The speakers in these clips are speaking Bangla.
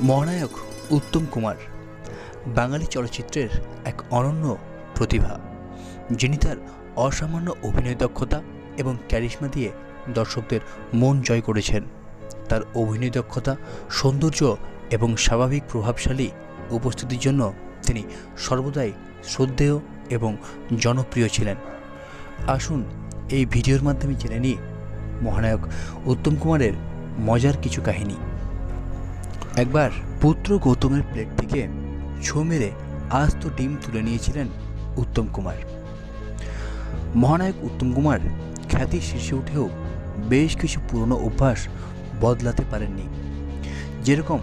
মহানায়ক উত্তম কুমার বাঙালি চলচ্চিত্রের এক অনন্য প্রতিভা, যিনি তার অসামান্য অভিনয় দক্ষতা এবং ক্যারিশমা দিয়ে দর্শকদের মন জয় করেছেন। তার অভিনয় দক্ষতা, সৌন্দর্য এবং স্বাভাবিক প্রভাবশালী উপস্থিতির জন্য তিনি সর্বদাই শ্রদ্ধেয় এবং জনপ্রিয় ছিলেন। আসুন এই ভিডিওর মাধ্যমে জেনে নিই মহানায়ক উত্তম কুমারের মজার কিছু কাহিনী। একবার পুত্র গৌতমের প্লেট থেকে ছো মেরে আস্ত ডিম তুলে নিয়েছিলেন উত্তম কুমার। মহানায়ক উত্তম কুমার খ্যাতি শীর্ষে উঠেও বেশ কিছু পুরনো অভ্যাস বদলাতে পারেননি। যেরকম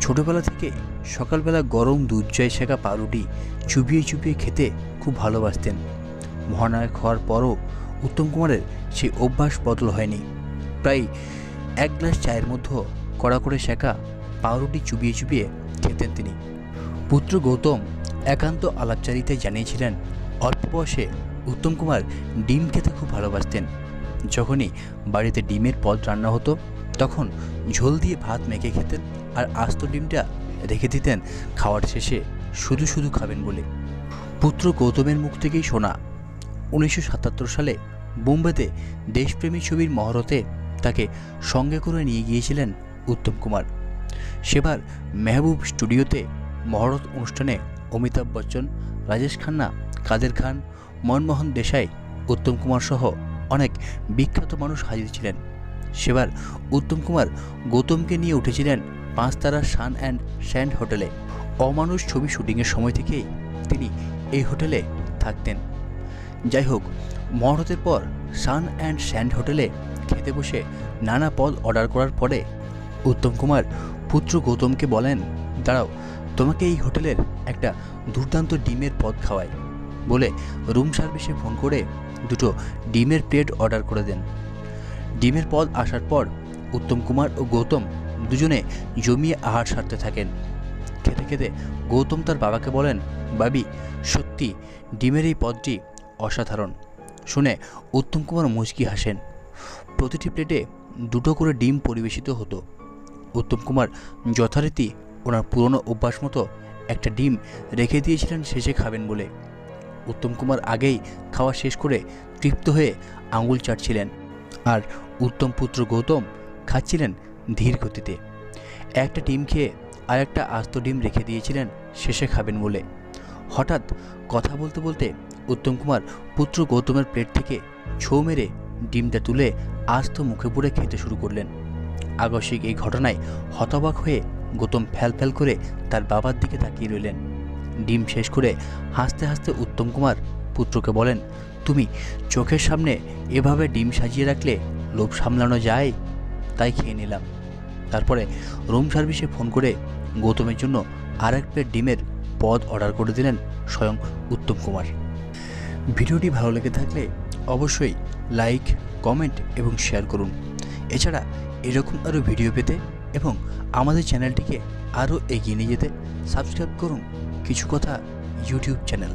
ছোটবেলা থেকে সকালবেলা গরম দুধ জয় শেখা পাউরুটি চুবিয়ে চুপিয়ে খেতে খুব ভালোবাসতেন। মহানায়ক হওয়ার পরও উত্তম কুমারের সেই অভ্যাস বদল হয়নি। প্রায় এক গ্লাস চায়ের মধ্যে কড়া করে শেখা পাউরুটি চুবিয়ে চুবিয়ে খেতেন তিনি। পুত্র গৌতম একান্ত আলাপচারিতায় জানিয়েছিলেন, অল্প বয়সে উত্তম কুমার ডিম খেতে খুব ভালোবাসতেন। যখনই বাড়িতে ডিমের পদ রান্না হতো, তখন ঝোল দিয়ে ভাত মেখে খেতেন আর আস্ত ডিমটা রেখে দিতেন খাওয়ার শেষে শুধু শুধু খাবেন বলে। পুত্র গৌতমের মুখ থেকেই শোনা, উনিশশো সাতাত্তর সালে বোম্বেতে দেশপ্রেমী ছবির মহরতে তাকে সঙ্গে করে নিয়ে গিয়েছিলেন উত্তম কুমার। সেবার মেহবুব স্টুডিওতে মহরত অনুষ্ঠানে অমিতাভ বচ্চন, রাজেশ খান্না, কাদের খান, মনমোহন দেশাই, উত্তম কুমার সহ অনেক বিখ্যাত মানুষ হাজির ছিলেন। সেবার উত্তম কুমার গৌতমকে নিয়ে উঠেছিলেন পাঁচতারা সান অ্যান্ড স্যান্ড হোটেলে। অমানুষ ছবি শুটিংয়ের সময় থেকেই তিনি এই হোটেলে থাকতেন। যাই হোক, মহরতের পর সান অ্যান্ড স্যান্ড হোটেলে খেতে বসে নানা পদ অর্ডার করার পরে উত্তম কুমার পুত্র গৌতমকে বলেন, দাঁড়াও, তোমাকে এই হোটেলের একটা দুর্দান্ত ডিমের পদ খাওয়াই। বলে রুম সার্ভিসে ফোন করে দুটো ডিমের প্লেট অর্ডার করে দেন। ডিমের পদ আসার পর উত্তম কুমার ও গৌতম দুজনে জমিয়ে আহার সারতে থাকেন। খেতে খেতে গৌতম তার বাবাকে বলেন, বাবি, সত্যি ডিমের এই পদটি অসাধারণ। শুনে উত্তম কুমার মুচকি হাসেন। প্রতিটি প্লেটে দুটো করে ডিম পরিবেশিত হতো। উত্তম কুমার যথারীতি ওনার পুরনো অভ্যাস মতো একটা ডিম রেখে দিয়েছিলেন শেষে খাবেন বলে। উত্তম কুমার আগেই খাওয়া শেষ করে তৃপ্ত হয়ে আঙুল চাটছিলেন আর উত্তম পুত্র গৌতম খাচ্ছিলেন ধীর গতিতে। একটা ডিম খেয়ে আর একটা আস্ত ডিম রেখে দিয়েছিলেন শেষে খাবেন বলে। হঠাৎ কথা বলতে বলতে উত্তম কুমার পুত্র গৌতমের প্লেট থেকে ছো মেরে ডিমটা তুলে আস্ত মুখে পুড়ে খেতে শুরু করলেন। আকস্মিক এই ঘটনায় হতবাক হয়ে গৌতম ফ্যাল ফ্যাল করে তার বাবার দিকে তাকিয়ে রইলেন। ডিম শেষ করে হাসতে হাসতে উত্তম কুমার পুত্রকে বলেন, তুমি চোখের সামনে এভাবে ডিম সাজিয়ে রাখলে লোভ সামলানো যায়? তাই খেয়ে নিলাম। তারপরে রুম সার্ভিসে ফোন করে গৌতমের জন্য আর এক প্লেট ডিমের পদ অর্ডার করে দিলেন স্বয়ং উত্তম কুমার। ভিডিওটি ভালো লেগে থাকলে অবশ্যই লাইক, কমেন্ট এবং শেয়ার করুন। এছাড়া এরকম আরও ভিডিও পেতে এবং আমাদের চ্যানেলটিকে আরও এগিয়ে নিয়ে যেতে সাবস্ক্রাইব করুন কিছু কথা ইউটিউব চ্যানেল।